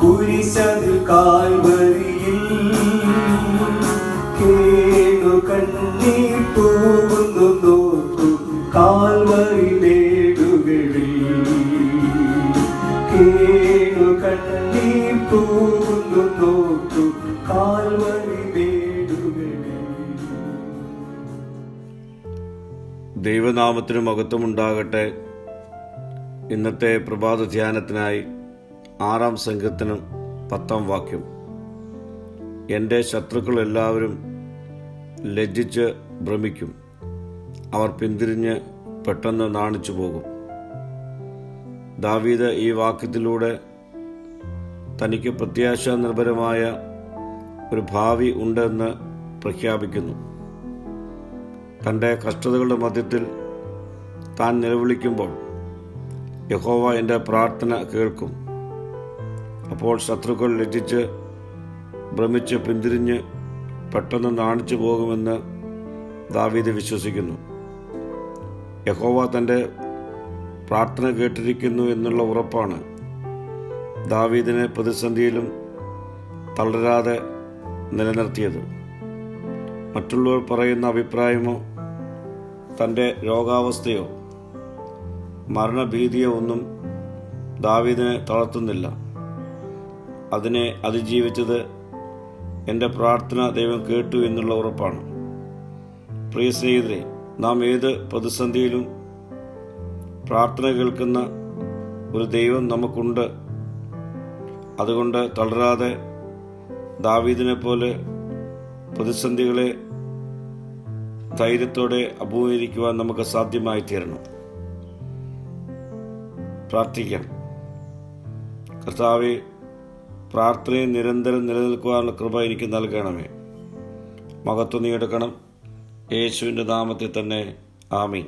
കുരിശതിൽ കാൽവരിയിൽ കേണു Calvary കേണു Calvary ദൈവനാമത്തിന് മഹത്വമുണ്ടാകട്ടെ. ഇന്നത്തെ പ്രഭാത ധ്യാനത്തിനായി ആറാം സംഘത്തിനും പത്താം വാക്യം. എന്റെ ശത്രുക്കൾ എല്ലാവരും ലജ്ജിച്ച് ഭ്രമിക്കും. അവർ പിന്തിരിഞ്ഞ് പെട്ടെന്ന് നാണിച്ചു പോകും. ദാവീദ് ഈ വാക്യത്തിലൂടെ തനിക്ക് പ്രത്യാശ നിർഭരമായ ഒരു ഭാവി ഉണ്ടെന്ന് പ്രഖ്യാപിക്കുന്നു. തന്റെ കഷ്ടതകളുടെ മധ്യത്തിൽ താൻ നിലവിളിക്കുമ്പോൾ യഹോവ എന്റെ പ്രാർത്ഥന കേൾക്കും. അപ്പോൾ ശത്രുക്കൾ ലജ്ജിച്ച് ഭ്രമിച്ച് പിന്തിരിഞ്ഞ് പെട്ടെന്ന് നാണിച്ചു പോകുമെന്ന് ദാവീദ് വിശ്വസിക്കുന്നു. യഹോവ തന്റെ പ്രാർത്ഥന കേട്ടിരിക്കുന്നു എന്നുള്ള ഉറപ്പാണ്. ദാവീദിനെ പ്രതിസന്ധിയിലും തളരാതെ നിലനിർത്തിയത്. മറ്റുള്ളവർ പറയുന്ന അഭിപ്രായമോ തന്റെ രോഗാവസ്ഥയോ മരണഭീതിയോ ഒന്നും ദാവീദിനെ തളർത്തുന്നില്ല. അതിനെ അതിജീവിച്ചത് എന്റെ പ്രാർത്ഥന ദൈവം കേട്ടു എന്നുള്ള ഉറപ്പാണ്. പ്രിയ സ്നേഹിതരെ നാം ഏത് പ്രതിസന്ധിയിലും പ്രാർത്ഥന കേൾക്കുന്ന ഒരു ദൈവം നമുക്കുണ്ട്. അതുകൊണ്ട് തളരാതെ ദാവീദിനെ പോലെ പ്രതിസന്ധികളെ ധൈര്യത്തോടെ അഭിമുഖീകരിക്കുവാൻ നമുക്ക് സാധ്യമായി തീരണം പ്രാർത്ഥിക്കാം. കർത്താവെ പ്രാർത്ഥനയിൽ നിരന്തരം നിലനിൽക്കുവാനുള്ള കൃപ എനിക്ക് നൽകണമേ. മഹത്വം നീ എടുക്കണം. യേശുവിന്റെ നാമത്തിൽ തന്നെ. ആമീൻ.